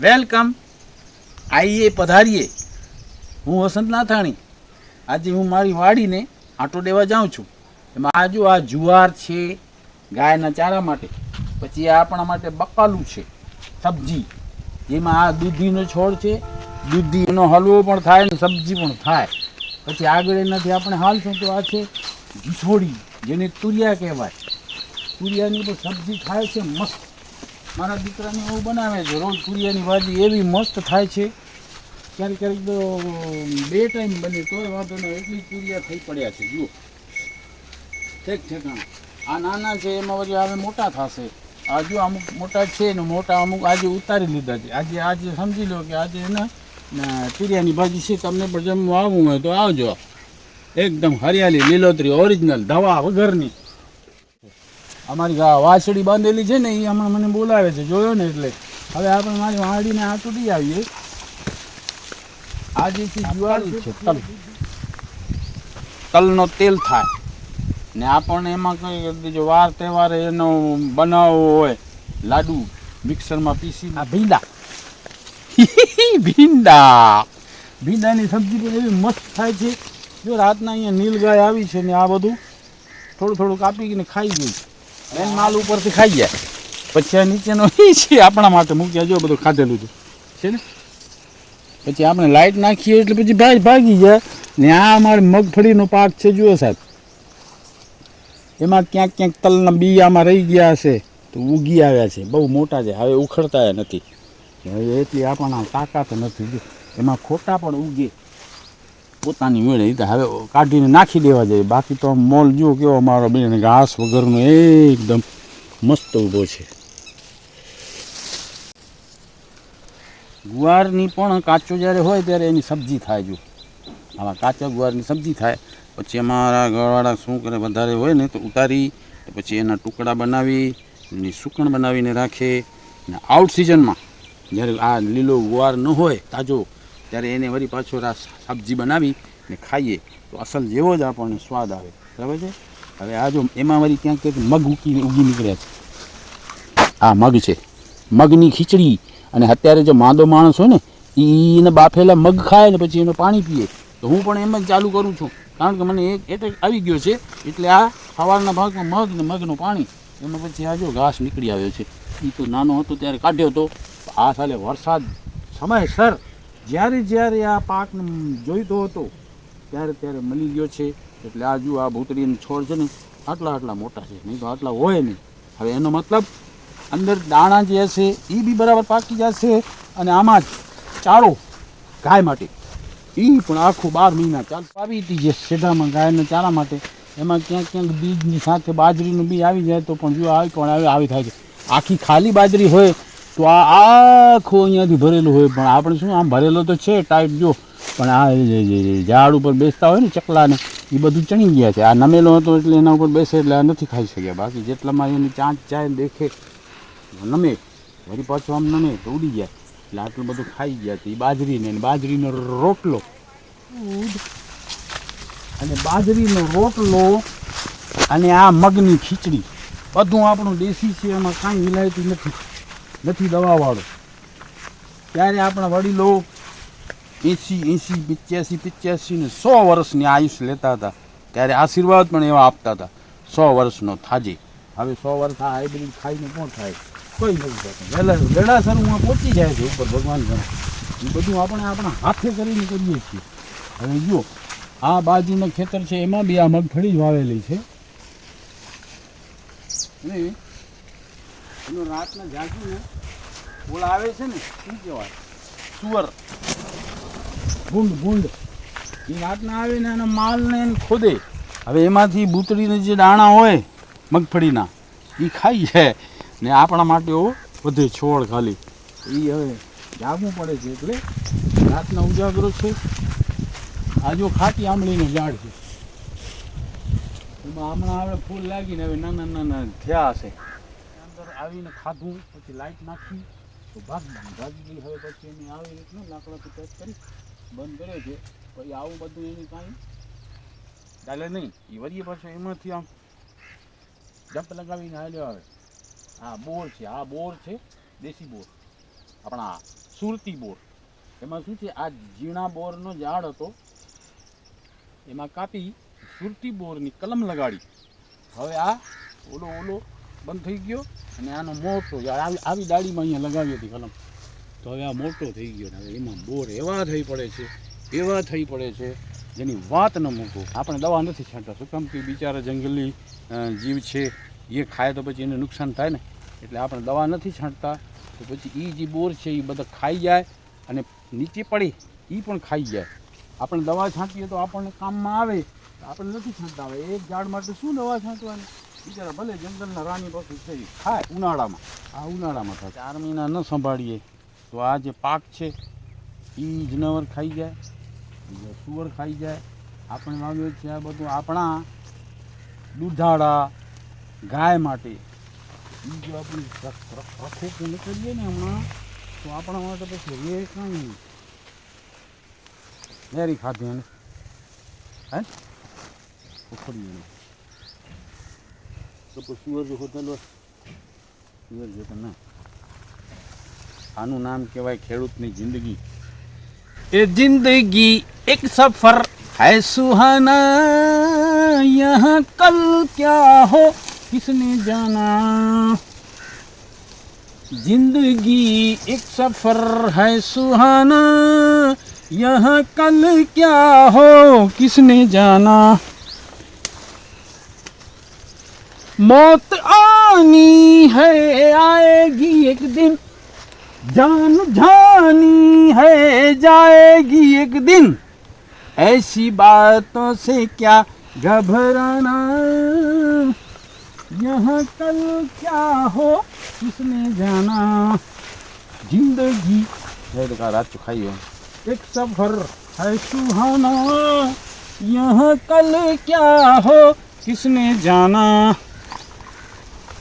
Welcome. આઈએ પધારીએ. હું વસંત નાથાણી. આજે હું મારી વાડીને આંટો દેવા જાઉં છું. એમાં આજુ આ જુવાર છે, ગાયના ચારા માટે. પછી આ આપણા માટે બકાલું છે, સબ્જી. જેમાં આ દૂધીનો છોડ છે. દૂધીનો હલવો પણ થાય ને સબ્જી પણ થાય. પછી આગળ એનાથી આપણે હાલશું તો આ છે ઘીસોડી, જેને તુરિયા કહેવાય. તુરિયાની પણ સબ્જી થાય છે મસ્ત. મારા દીકરાને એવું બનાવે છે, રોજ તુરિયાની ભાજી એવી મસ્ત થાય છે. ક્યારેક ક્યારેક તો બે ટાઈમ બને, તોય વાંધો નહીં, એટલી તુરિયા થઈ પડ્યા છે, જુઓ. ઠેક ઠેકાણા. આ નાના છે, એમાં પછી હવે મોટા થશે. આ જો અમુક મોટા છે ને મોટા અમુક આજે ઉતારી લીધા છે. આજે આજે સમજી લો કે આજે એને તુરિયાની ભાજી છે, તમને પણ જમવા આવવું હોય તો આવજો. એકદમ હરિયાળી, લીલોતરી ઓરિજિનલ દવા વગરની. અમારી વાછડી બાંધેલી છે ને એ હમણાં મને બોલાવે છે. જોયો ને એટલે. હવે આપણે મારી વાડીને આ તૂટી આવીએ. આજે જે છે. તલ તલનો તેલ થાય. ને આપણને એમાં કંઈ જો વાર તહેવારે એનો બનાવવો હોય લાડુ મિક્સરમાં પીસી આ ભીંડા. ભીંડા. ભીંડાની સબ્જી પણ એવી મસ્ત થાય છે. જો રાતના અહીંયા નીલગાય આવી છે ને આ બધું થોડું થોડું કાપીને ખાઈ ગઈ. મેન માલ ઉપરથી ખાઈ જાય પછી આ નીચેનો એ છે આપણા માટે. મૂક્યા જો બધું ખાધેલું છે. છે ને? પછી આપણે લાઈટ નાખીએ એટલે પછી ભાઈ ભાગી જાય ને આ અમારે મગફળીનો પાક છે, જુઓ સાહેબ. એમાં ક્યાંક ક્યાંક તલના બી આમાં રહી ગયા હશે. તો ઉગી આવ્યા છે. બહુ મોટા છે. હવે ઉખડતા નથી. હવે એટલી આપણને તાકાત નથી. એમાં ખોટા પણ ઉગે. પોતાની મેળે એ હવે કાઢીને નાખી દેવા જોઈએ. બાકી તો મોલ જુઓ કેવો અમારો બેન ઘાસ વગરનો એકદમ મસ્ત ઊભો છે. ગુવારની પણ કાચો જ્યારે હોય ત્યારે એની સબ્જી થાય જો. આમાં કાચા ગુવારની સબ્જી થાય. પછી અમારા ઘરવાળા શું કરે વધારે હોય ને તો ઉતારી પછી એના ટુકડા બનાવી એની સુકણ બનાવીને રાખે. ને આઉટ સિઝનમાં જ્યારે આ લીલો ગુવાર ન હોય, તાજો ત્યારે એને વળી પાછો રાસ સબ્જી બનાવી ને ખાઈએ. તો અસલ જેવો જ આપણને સ્વાદ આવે. બરાબર છે? હવે આ જો એમાં વળી ક્યાંક ક્યાંક મગ ઉકી ઉગી નીકળ્યા છે. આ મગ છે. મગની ખીચડી. અને અત્યારે જો માંદો માણસ હોય ને એને બાફેલા મગ ખાય ને પછી એનું પાણી પીએ. તો હું પણ એમ જ ચાલુ કરું છું. કારણ કે મને એક એટેક આવી ગયો છે. એટલે આ સવારના ભાગમાં મગ ને મગનું પાણી. એમાં પછી આ જો ઘાસ નીકળી આવ્યો છે. એ તો નાનો હતો, ત્યારે કાઢ્યો હતો આ સાલે વરસાદ સમયસર જ્યારે જ્યારે આ પાકને જોઈતો હતો, ત્યારે ત્યારે મળી ગયો છે. એટલે આ જુઓ, આ ભૂતળીનો છોડ છે ને, આટલા આટલા મોટા છે. નહીં તો આટલા હોય નહીં. હવે એનો મતલબ, અંદર દાણા જે હશે એ બી બરાબર પાકી જશે અને આમાં જ ચારો ગાય માટે. એ પણ આખું બાર મહિના ચાલ આવી હતી જે સેઢામાં ગાયના ચારા માટે. એમાં ક્યાંક ક્યાંક બીજની સાથે બાજરીનું બી આવી જાય તો પણ જો આવી પણ આવી આવી થાય છે. આખી ખાલી બાજરી હોય તો આ આખું અહીંયાથી ભરેલું હોય પણ આપણે શું, આમ ભરેલો તો છે ટાઈપ જો, પણ આ ઝાડ ઉપર બેસતા હોય ને ચકલાને, એ બધું ચણી ગયા છે. આ નમેલો હતો એટલે એના ઉપર બેસે એટલે આ નથી ખાઈ શક્યા. બાકી જેટલામાં એની ચાંચ ચાય દેખે, નમે, વળી પાછું આમ નમે તો ઉડી જાય. એટલે આટલું બધું ખાઈ ગયા છે. એ બાજરીને બાજરીનો રોટલો. અને બાજરીનો રોટલો અને આ મગની ખીચડી. બધું આપણું દેશી છે, એમાં કાંઈ મિલાયતું નથી. નથી દવાવાળો. ત્યારે આપણા વડીલો એંસી એંસી, પિચ્યાસી પિચ્યાસી ને સો વર્ષની આયુષ લેતા હતા. ત્યારે આશીર્વાદ પણ એવા આપતા હતા. સો વર્ષનો થાજે. હવે સો વર્ષ આ હાઇબ્રિડ ખાઈને કોણ થાય? કોઈ નથી થતું. વહેલા પહોંચી જાય છે ઉપર ભગવાન ગણે. એ બધું આપણે આપણા હાથે કરીને કરીએ છીએ. હવે જુઓ, આ બાજુનું ખેતર છે, એમાં બી આ મગફળી જ વાવેલી છે. અને એનો રાતના ને ઓલા આવે છે ને, શું કહેવાય? સુવર. ગુંડ ગુંડ. એ રાતના આવે ને એનો માલને એને ખોદે. હવે એમાંથી બૂતળીને જે દાણા હોય, મગફળીના એ ખાઈ જાય. ને આપણા માટે ઓ વધે છોડ ખાલી. એ હવે જાગવું પડે છે એટલે રાતના ઉજાગરો છે. આજો ખાટી આંબલીનું ઝાડ છે. એમાં હમણાં હવે ફૂલ લાગીને હવે નાના નાના થયા હશે. આવીને ખાધું, પછી લાઈટ નાખી, તો ભાગી ભાગી હવે પછી એને આવી રીતનું લાકડાથી પેક કરી બંધ કરે છે. પછી આવું બધું એની કાંઈ ચાલે નહીં. એ વરીએ પાછો એમાંથી આમ જંપ લગાવીને હાલ્યો આવે. આ બોર છે. આ બોર છે દેશી બોર. આપણા સુરતી બોર. એમાં શું છે? આ ઝીણા બોરનો ઝાડ હતો. એમાં કાપી સુરતી બોરની કલમ લગાડી. હવે આ ઓલો ઓલો બંધ થઈ ગયો અને આનો મોટો આવી આવી ડાળીમાં અહીંયા લગાવી હતી કલમ. તો હવે આ મોટો થઈ ગયો હવે એમાં બોર એવા થઈ પડે છે, એવા થઈ પડે છે, જેની વાત ન મૂકો. આપણે દવા નથી છાંટતા, શું કામ કે બિચારા જંગલી જીવ છે, એ ખાય તો પછી એને નુકસાન થાય ને? એટલે આપણે દવા નથી છાંટતા, તો પછી એ જે બોર છે એ બધા ખાઈ જાય અને નીચે પડી એ પણ ખાઈ જાય. આપણે દવા છાંટીએ તો આપણને કામમાં આવે આપણે નથી છાંટતા. હવે એક ઝાડ માટે શું દવા છાંટવાની? બિચારા ભલે જંગલના રાણી પશુ છે એ ખાય, ઉનાળામાં. આ ઉનાળામાં થાય ચાર મહિના ન સંભાળીએ. તો આ જે પાક છે એ જનાવર ખાઈ જાય સુવર ખાઈ જાય. આપણે વાવ્યો છે આ બધું આપણા દૂધાળા ગાય માટે. એ જો આપણે રખોપું ન કરીએ ને હમણાં, તો આપણા માટે પછી રે કાંઈ નહીં. મેરી ખાધી એને. હે? ઉખડી એને. તો પછી સુવર જો હોતેલો સુવર જો તો ના આનું નામ કહેવાય ખેડૂતની જિંદગી ये जिंदगी एक सफर है सुहाना यहाँ कल क्या हो किसने जाना जिंदगी एक सफर है सुहाना यहाँ कल क्या हो किसने जाना मौत आनी है आएगी एक दिन। जान जानी है जाएगी एक दिन। ऐसी बातों से क्या घबराना? यहाँ कल क्या हो किसने जाना? ज़िंदगी। तो रात चुखाई हो। एक सफ़र है सुहाना। यहाँ कल क्या हो किसने जाना?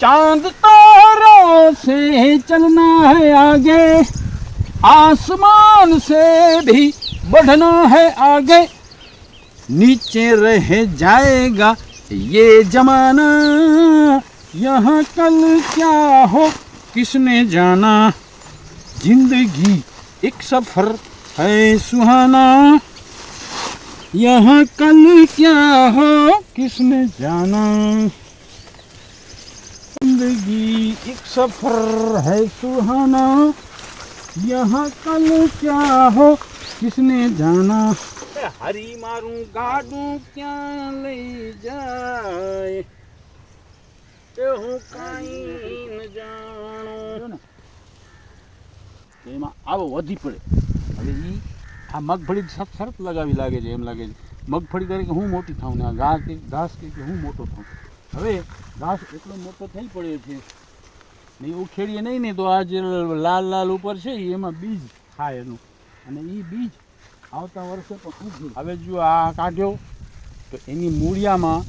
चाँद तारों से चलना है आगे, आसमान से भी बढ़ना है आगे। नीचे रह जाएगा ये जमाना, यहाँ कल क्या हो, किसने जाना? ज़िंदगी एक सफ़र है सुहाना, यहाँ कल क्या हो, किसने जाना? जिंदगी एक सफर है सुहाना यहाँ कल क्या हो किसने जाना हरी मारू गाडू क्या ले जाए તે હું કાંઈ ન જાણું એમાં આવો વધી પડે હવે ઈ આ મગફળી સર- શરત લગાવી લાગે છે એમ લાગે છે મગફળી કરે કે હું મોટી થાઉં ને આ ઘાસ કે ઘાસ કે કે હું મોટો થાઉં હવે ઘાસ એટલો મોટો થઈ પડ્યો છે ને એ ઉખેડીએ નહીં ને તો આ જે લાલ લાલ ઉપર છે એમાં બીજ થાય એનું. અને એ બીજ આવતા વર્ષે પણ હવે જો આ કાઢ્યો, તો એની મૂળિયામાં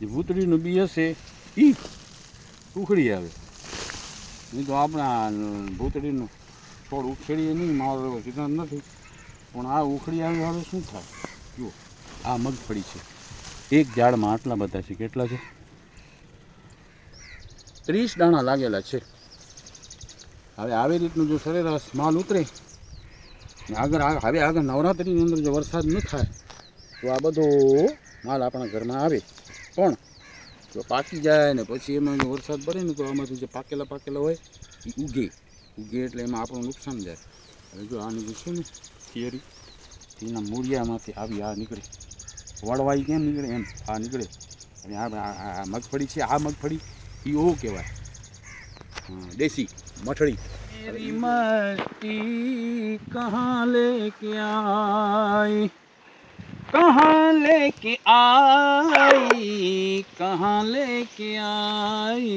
જે ભૂતળીનું બી હશે એ ઉખડી આવે. નહીં તો આપણા ભૂતળીનું છોડ ઉખેડીએ નહીં, મારો સિદ્ધાંત નથી. પણ આ ઉખડી આવે, હવે શું થાય? જુઓ, આ મગફળી છે. એક ઝાડમાં આટલા બધા છે, કેટલા છે? ત્રીસ દાણા લાગેલા છે. હવે આવી રીતનું જો સરેરાશ માલ ઉતરે આગળ હવે આગળ નવરાત્રિની અંદર જો વરસાદ ન થાય, તો આ બધો માલ આપણા ઘરમાં આવે. પણ જો પાકી જાય ને પછી એમાં વરસાદ પડે ને તો આમાંથી જે પાકેલા પાકેલા હોય એ ઉગે. ઉગે એટલે એમાં આપણું નુકસાન જાય. હવે જો આની જે છે ને થિયરી એના મૂળિયામાંથી આવી આ નીકળે. વળવાઈ કેમ નીકળે એમ? આ નીકળે. અને આ મગફળી છે, આ મગફળી એ ઓ કહેવાય હા, દેશી મઠડી मेरी मस्ती कहाँ लेके आई कहाँ लेके आई कहाँ लेके आई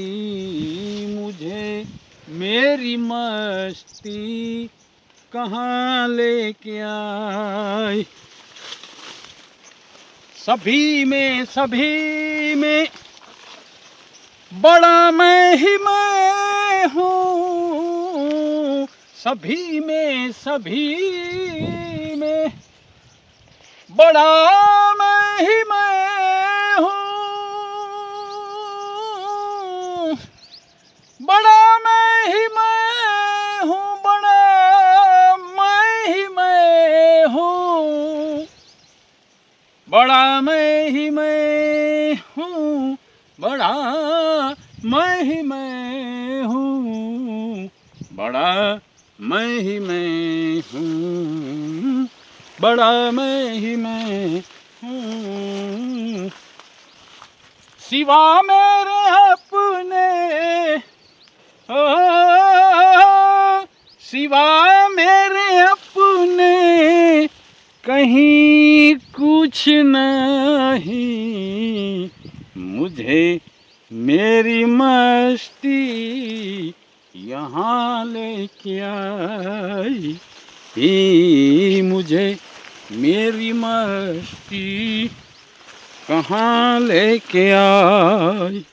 मुझे मेरी मस्ती कहाँ लेके आई सभी में सभी में बड़ा मैं ही मैं हूँ सभी में सभी में बड़ा मैं ही मैं हूँ बड़ा मैं ही मैं हूँ बड़ा मैं ही मैं हूँ बड़ा मैं ही मैं हूँ बड़ा मैं ही मैं हूँ बड़ा मैं ही मैं हूँ बड़ा मैं ही मैं हूँ। सिवा मेरे अपने ओ, सिवा मेरे अपने कहीं कुछ नहीं। मुझे मेरी मस्ती यहाँ लेके आई ही मुझे मेरी मस्ती कहाँ लेके आई